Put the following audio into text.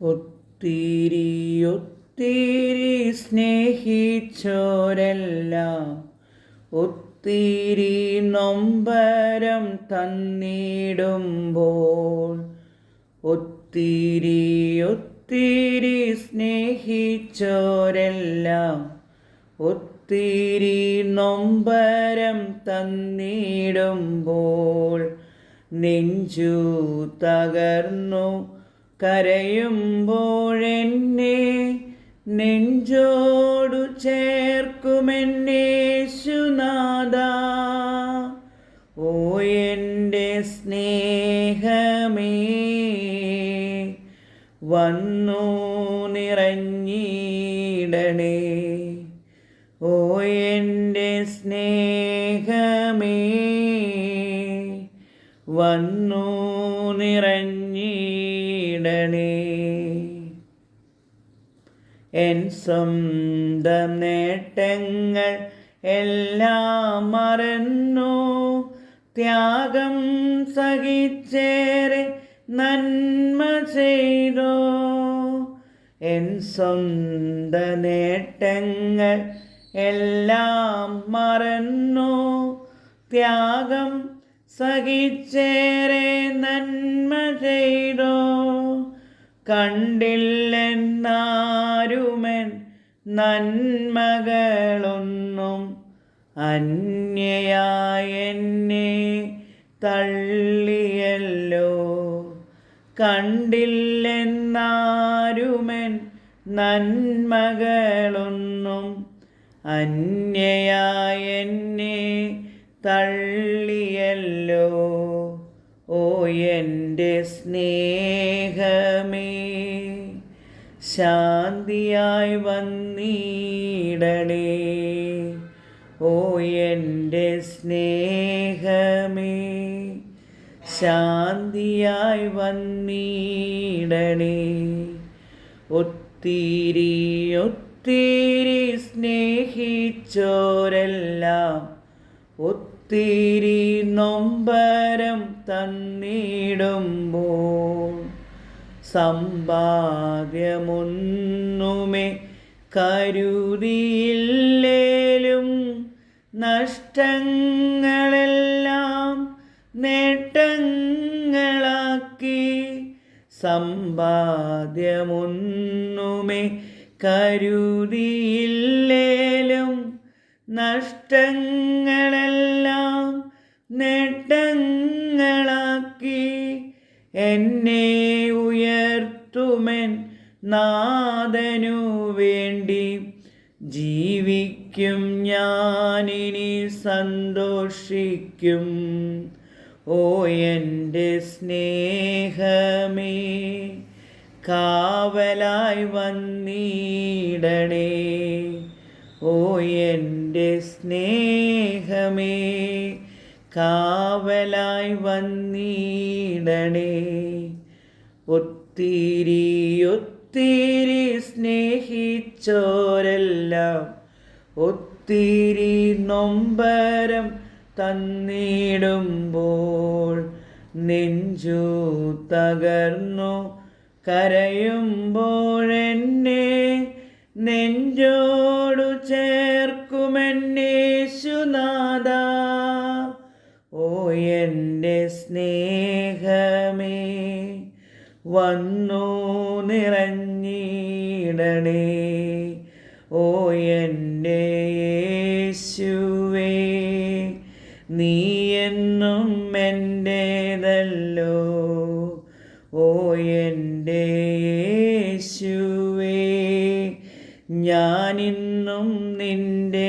ഒത്തിരി ഒത്തിരി സ്നേഹിച്ചോരെല്ലാം ഒത്തിരി നൊമ്പരം തന്നിടുമ്പോൾ ഒത്തിരി ഒത്തിരി സ്നേഹിച്ചോരെല്ലാം ഒത്തിരി നൊമ്പരം തന്നിടുമ്പോൾ നെഞ്ചു തകർന്നു കരയുമ്പോഴെന്നെ നെഞ്ചോടു ചേർക്കുമെന്നേശുനാഥ. ഓ എന്റെ സ്നേഹമേ വന്നു നിറഞ്ഞിടണേ. ഓ എന്റെ സ്നേഹമേ വന്നു നിറഞ്ഞിടണേ. എൻ സ്വന്തം നേട്ടങ്ങൾ എല്ലാം മറന്നു. ത്യാഗം സഹിച്ചേറെ നന്മ ചെയ്തോ. എൻ സ്വന്ത നേട്ടങ്ങൾ എല്ലാം മറന്നു. ത്യാഗം സഹിച്ചേറെ നന്മ ചെയ്തോ? കണ്ടില്ലെന്നാരുമൻ നന്മകളൊന്നും അന്യയായ എന്നെ തള്ളിയല്ലോ. കണ്ടില്ലെന്നാരുമൻ നന്മകളൊന്നും അന്യയായ തള്ളിയ എന്റെ സ്നേഹമേ ശാന്തിയായി വന്നിടണേ. ഓ എന്റെ സ്നേഹമേ ശാന്തിയായി വന്നിടണേ. ഒത്തിരി ഒത്തിരി സ്നേഹിച്ചോരെല്ലാം ഒത്തിരി നൊമ്പരം തന്നിടുമ്പോൾ സമ്പാദ്യമൊന്നുമേ കരുതിയില്ലേലും നഷ്ടങ്ങളെല്ലാം നേട്ടങ്ങളാക്കി സമ്പാദ്യമൊന്നുമേ കരുതിയില്ലേലും നഷ്ടങ്ങളെല്ലാം നേട്ടങ്ങളാക്കി എന്നെ ഉയർത്തുമെൻ നാദനു വേണ്ടി. ജീവിക്കും ഞാനിനി സന്തോഷിക്കും. ഓ എന്റെ സ്നേഹമേ കാവലായി വന്നിടണേ. ഓ എന്റെ സ്നേഹമേ കാവലായി വന്നിടണേ. ഒത്തിരി ഒത്തിരി സ്നേഹിച്ചോരെല്ലാം ഒത്തിരി നൊമ്പരം തന്നിടുമ്പോൾ നെഞ്ചു തകർന്നു കരയുമ്പോഴെന്നെ നെഞ്ചോടു ചേർക്കുമെന്നേശുനാഥ. എന്റെ സ്നേഹമേ വന്നു നിറഞ്ഞിടണേ. ഓ എന്റെ യേശുവേ നീ എന്നും എന്റേതല്ലോ. ഓ എന്റെ യേശുവേ ഞാനിന്നും നിന്റേതല്ലോ